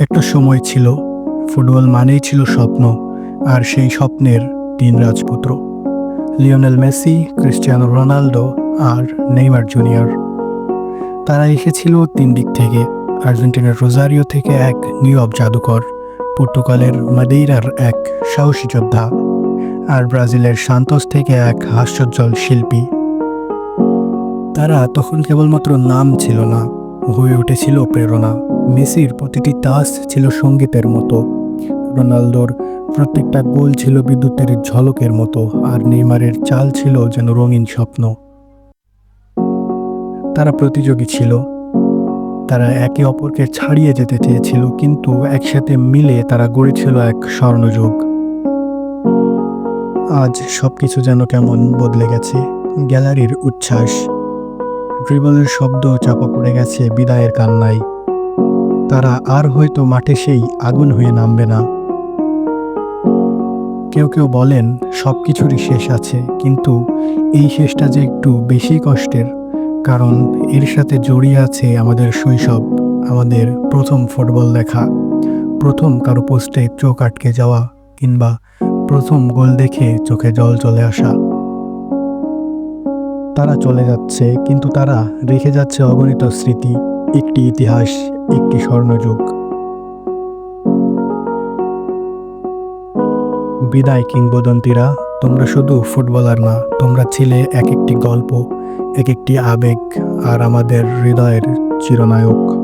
একটা সময় ছিল, ফুটবল মানেই ছিল স্বপ্ন, আর সেই স্বপ্নের তিন রাজপুত্র। লিওনেল মেসি, ক্রিস্টিয়ানো রোনালদো আর নেইমার জুনিয়র। তারা এসেছিল তিন দিক থেকে, আর্জেন্টিনার রোজারিও থেকে এক নিয়ব জাদুকর, পর্তুগালের মাদেইরার এক সাহসী যোদ্ধা, আর ব্রাজিলের সান্তোস থেকে এক হাস্যোজ্জ্বল শিল্পী। তারা তখন কেবলমাত্র নাম ছিল না হয়ে উঠেছিল প্রেরণা। মেসির প্রতিটি টাচ ছিল সঙ্গীতের মতো। রোনালদোর প্রত্যেকটা গোল ছিল বিদ্যুতের ঝলকের মতো, আর নেইমারের চাল ছিল যেন রঙিন স্বপ্ন। তারা প্রতিযোগী ছিল। তারা একে অপরকে ছাড়িয়ে যেতে চেয়েছিল, কিন্তু একসাথে মিলে তারা গড়েছিল এক স্বর্ণযুগ। আজ সবকিছু যেন কেমন বদলে গেছে, গ্যালারির উচ্ছ্বাস। ড্রিবলের শব্দ চাপা পড়ে গেছে বিদায়ের কান্নায়। তারা আর হয়তো মাঠে সেই আগুন হয়ে নামবে না। কেউ কেউ বলেন সব কিছুরই শেষ আছে, কিন্তু এই শেষটা যে একটু বেশি কষ্টের, কারণ এর সাথে জড়িয়ে আছে আমাদের শৈশব, আমাদের প্রথম ফুটবল দেখা। প্রথম কারও পোস্টে চোখ আটকে যাওয়া কিংবা প্রথম গোল দেখে চোখে জল চলে আসা। তারা চলে যাচ্ছে, কিন্তু তারা রেখে যাচ্ছে অগণিত স্মৃতি, একটি ইতিহাস, একটি স্বর্ণযুগ। বিদায় কিংবদন্তিরা, তোমরা শুধু ফুটবলার না, তোমরা ছিলে এক একটি গল্প, এক একটি আবেগ, আর আমাদের হৃদয়ের চিরনায়ক।